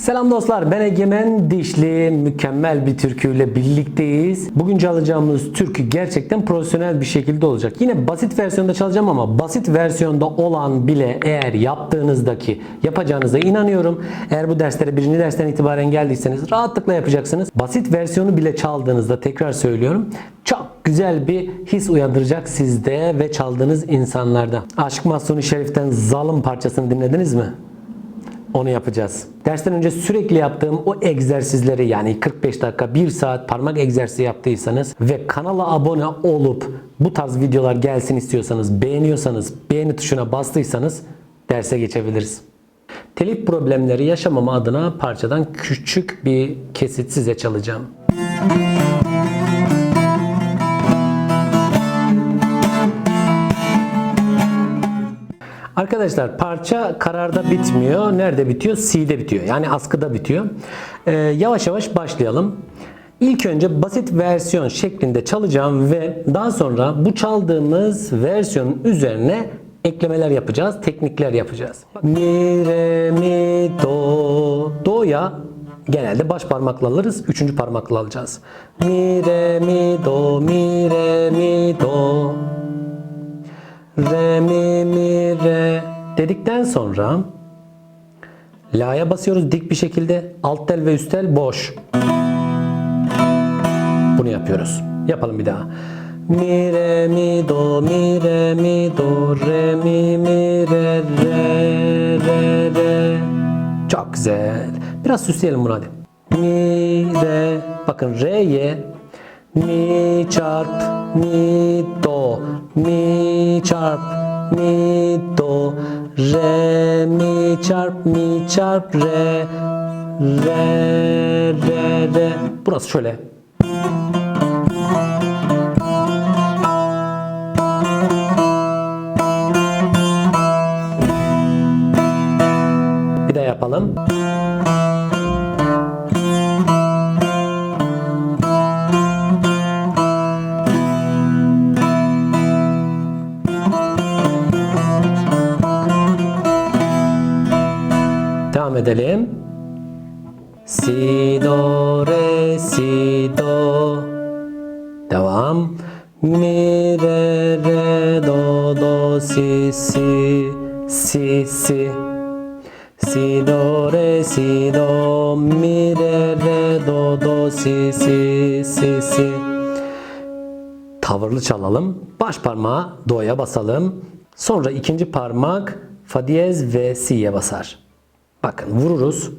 Selam dostlar ben Egemen Dişli mükemmel bir türküyle birlikteyiz. Bugün çalacağımız türkü gerçekten profesyonel bir şekilde olacak. Yine basit versiyonda çalacağım ama basit versiyonda olan bile eğer yaptığınızdaki yapacağınıza inanıyorum. Eğer bu derslere birinci dersten itibaren geldiyseniz rahatlıkla yapacaksınız. Basit versiyonu bile çaldığınızda tekrar söylüyorum. Çok güzel bir his uyandıracak sizde ve çaldığınız insanlarda. Aşık Mahsuni Şerif'ten Zalim parçasını dinlediniz mi? Onu yapacağız. Dersten önce sürekli yaptığım o egzersizleri yani 45 dakika 1 saat parmak egzersizi yaptıysanız ve kanala abone olup bu tarz videolar gelsin istiyorsanız beğeniyorsanız beğeni tuşuna bastıysanız derse geçebiliriz. Telif problemleri yaşamama adına parçadan küçük bir kesit size çalacağım. Arkadaşlar parça kararda bitmiyor. Nerede bitiyor? C'de bitiyor. Yani askıda bitiyor. Ee, yavaş yavaş başlayalım. İlk önce basit versiyon şeklinde çalacağım ve daha sonra bu çaldığımız versiyonun üzerine eklemeler yapacağız, teknikler yapacağız. Mi, re, mi, do. Do'ya genelde baş parmakla alırız, üçüncü parmakla alacağız. Mi, re, mi, do, mi, re, mi, do. Re mi mi re dedikten sonra La'ya basıyoruz dik bir şekilde. Alt tel ve üst tel boş. Bunu yapıyoruz. Yapalım bir daha. Mi re mi do mi re mi do re mi mi re re re re. Çok güzel. Biraz süsleyelim bunu hadi. Mi re bakın re'ye mi çarp mi do mi çarp mi do re mi çarp mi çarp re. Re re re. Burası şöyle. Bir daha yapalım edelim. Si do re si do. Devam. Mi re re do do si si si si. Si do re si do mi re re do do si si si si. Tavırlı çalalım. Baş parmağı do'ya basalım. Sonra ikinci parmak fa diyez ve si'ye basar. Bakın vururuz.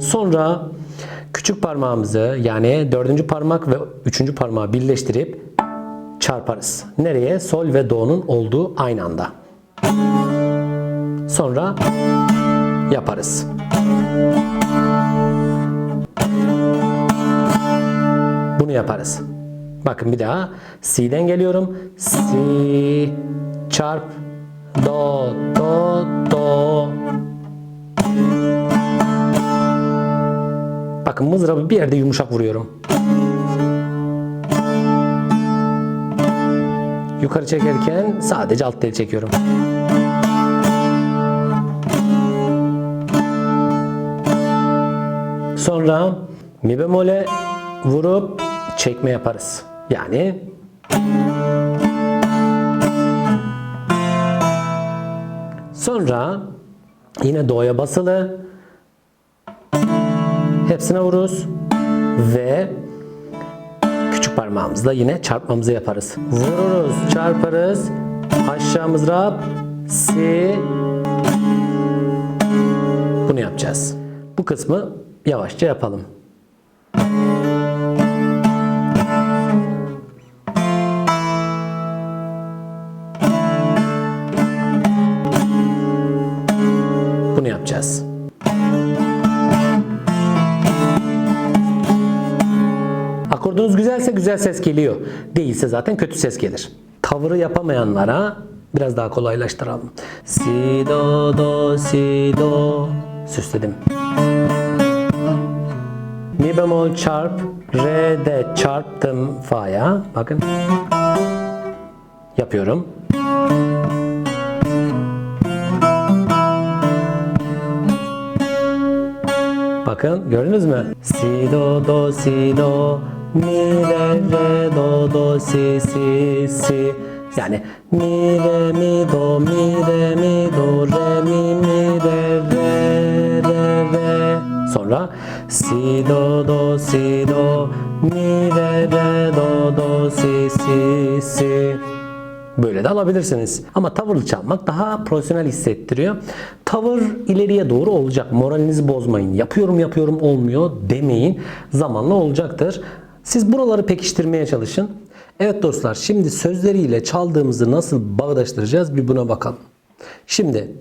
Sonra küçük parmağımızı yani dördüncü parmak ve üçüncü parmağı birleştirip çarparız. Nereye? Sol ve do'nun olduğu aynı anda. Sonra yaparız. Bunu yaparız. Bakın bir daha. Si'den geliyorum. Si çarp do do do. Bakın mızrabı bir yerde yumuşak vuruyorum. Yukarı çekerken sadece alt tel çekiyorum. Sonra mi bemole vurup çekme yaparız. Yani Sonra yine do'ya basılı hepsine vururuz ve küçük parmağımızla yine çarpmamızı yaparız. Vururuz, çarparız. Aşağı mızrap si bunu yapacağız. Bu kısmı yavaşça yapalım. Güzel ses geliyor. Değilse zaten kötü ses gelir. Tavırı yapamayanlara biraz daha kolaylaştıralım. Si do do si do süsledim. Mi bemol çarp re de çarptım fa'ya. Bakın. Yapıyorum. Bakın gördünüz mü? Si do do si do mi re re do do si si si yani mi re mi do mi re mi do re mi mi re re re re sonra si do do si do mi re re do do si si si Böyle de alabilirsiniz. Ama tavırlı çalmak daha profesyonel hissettiriyor. Tavır ileriye doğru olacak. Moralinizi bozmayın. Yapıyorum yapıyorum olmuyor demeyin. Zamanla olacaktır. Siz buraları pekiştirmeye çalışın. Evet dostlar şimdi sözleriyle çaldığımızı nasıl bağdaştıracağız bir buna bakalım. Şimdi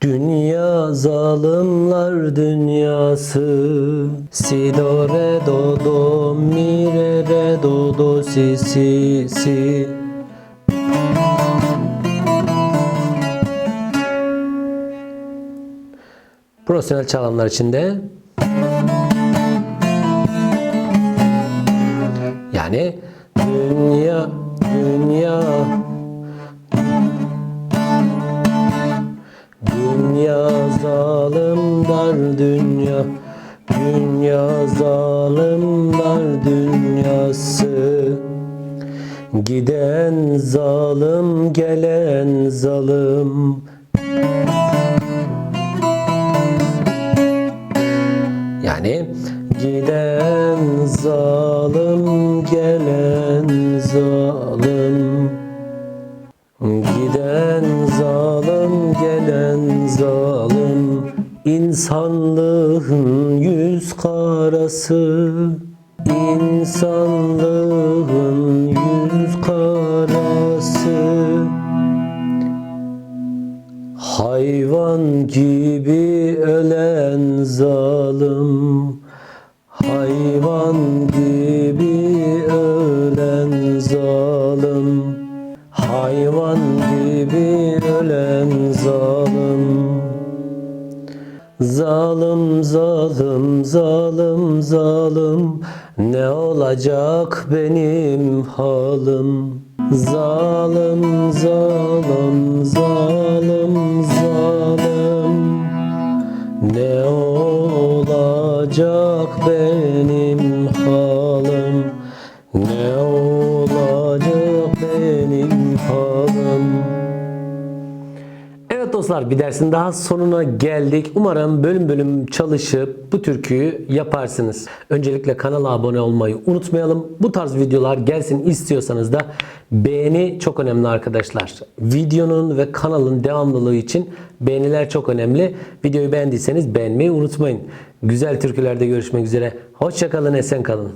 Dünya zalimler dünyası Si do re do do mi re re do do si si si Profesyonel çalanlar için de yani dünya dünya. Dünya zalim dünya. Dünya zalim dünyası. Giden zalim gelen zalim İnsanlığın yüz karası İnsanlığın yüz karası. Hayvan gibi ölen Zalim zalim zalim zalim. Ne olacak benim halim? Zalim zalim zalim zalim. Ne olacak benim halim dostlar bir dersin daha sonuna geldik. Umarım bölüm bölüm çalışıp bu türküyü yaparsınız. Öncelikle kanala abone olmayı unutmayalım. Bu tarz videolar gelsin istiyorsanız da beğeni çok önemli arkadaşlar. Videonun ve kanalın devamlılığı için beğeniler çok önemli. Videoyu beğendiyseniz beğenmeyi unutmayın. Güzel türkülerde görüşmek üzere. Hoşçakalın, esen kalın.